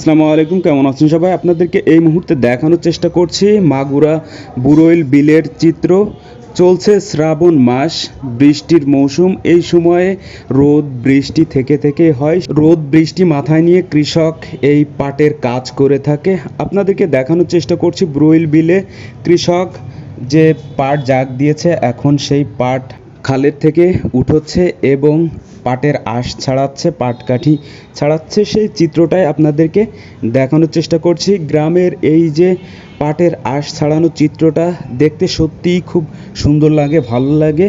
আসসালামু আলাইকুম, কেমন আছেন সবাই? আপনাদেরকে এই মুহূর্তে দেখানোর চেষ্টা করছি মাগুরা বুরইল বিলের চিত্র। চলছে শ্রাবণ মাস, বৃষ্টির মৌসুম। এই সময়ে রোদ, বৃষ্টি থেকে থেকে হয়। রোদ, বৃষ্টি মাথায় নিয়ে কৃষক এই পাটের কাজ করে থাকে। আপনাদেরকে দেখানোর চেষ্টা করছি ব্রুইল বিলে। কৃষক যে পাট জাগ দিয়েছে, এখন সেই পাট খালের থেকে উঠোচ্ছে এবং পাটের আঁশ ছাড়াচ্ছে পাটকাঠি ছাড়াচ্ছে। সেই চিত্রটাই আপনাদেরকে দেখানোর চেষ্টা করছি। গ্রামের এই যে পাটের আঁশ ছাড়ানো চিত্রটা দেখতে সত্যিই খুব সুন্দর লাগে, ভালো লাগে।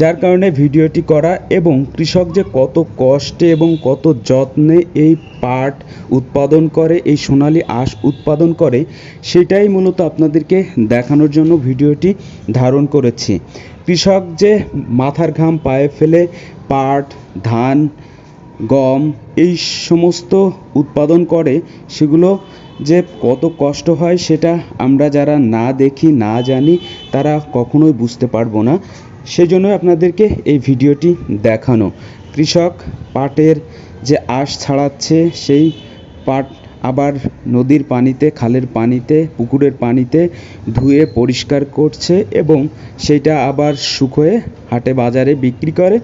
যার কারণে ভিডিওটি করা এবং কৃষক যে কত কষ্টে এবং কত যত্নে এই পাট উৎপাদন করে, এই সোনালী আঁশ উৎপাদন করে, সেটাই মূলত আপনাদেরকে দেখানোর জন্য ভিডিওটি ধারণ করেছি। কৃষক যে মাথার ঘাম পায়ে ফেলে, পাট, ধান, গম এই সমস্ত উৎপাদন করে, সেগুলো যে কত কষ্ট হয় সেটা আমরা যারা না দেখি, না জানি, তারা কখনোই বুঝতে পারব না। সেজন্যই আপনাদেরকে এই ভিডিওটি দেখানো। কৃষক পাটের যে আঁশ ছাড়াচ্ছে, সেই পাট আবার নদীর পানিতে, খালের পানিতে, পুকুরের পানিতে ধুয়ে পরিষ্কার করছে এবং সেটা আবার শুকোয়ে হাটে বাজারে বিক্রি করে।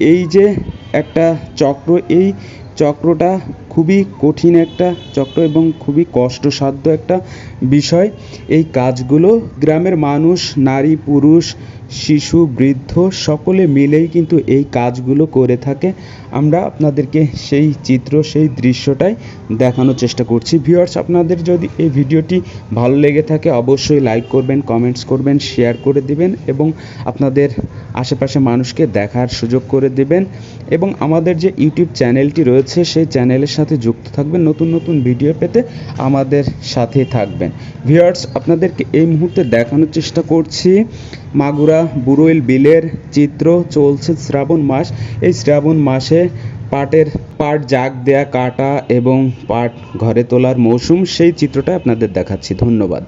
এই যে একটা চক্র, এই চক্রটা খুবই কঠিন একটা চক্র এবং খুবই কষ্টসাধ্য একটা বিষয়। এই কাজগুলো গ্রামের মানুষ, নারী, পুরুষ, শিশু, বৃদ্ধ সকলে মিলেই কিন্তু এই কাজগুলো করে থাকে। আমরা আপনাদেরকে সেই চিত্র, সেই দৃশ্যটাই দেখানোর চেষ্টা করছি। ভিউয়ার্স, আপনাদের যদি এই ভিডিওটি ভালো লেগে থাকে, অবশ্যই লাইক করবেন, কমেন্টস করবেন, শেয়ার করে দিবেন এবং আপনাদের আশেপাশে মানুষকে দেখার সুযোগ করে দিবেন এবং আমাদের যে ইউটিউব চ্যানেলটি রয়েছে, সেই চ্যানেলের সাথে যুক্ত থাকবেন, নতুন নতুন ভিডিও পেতে আমাদের সাথে থাকবেন। ভিউয়ার্স, আপনাদেরকে এই মুহূর্তে দেখানোর চেষ্টা করছি মাগুরা বুরইল বিলের চিত্র চলছে শ্রাবণ মাস। এই শ্রাবণ মাসে পাটের পাট জাগ দেয়া, কাটা এবং পাট ঘরে তোলার মৌসুম, সেই চিত্রটা আপনাদের দেখাচ্ছি। ধন্যবাদ।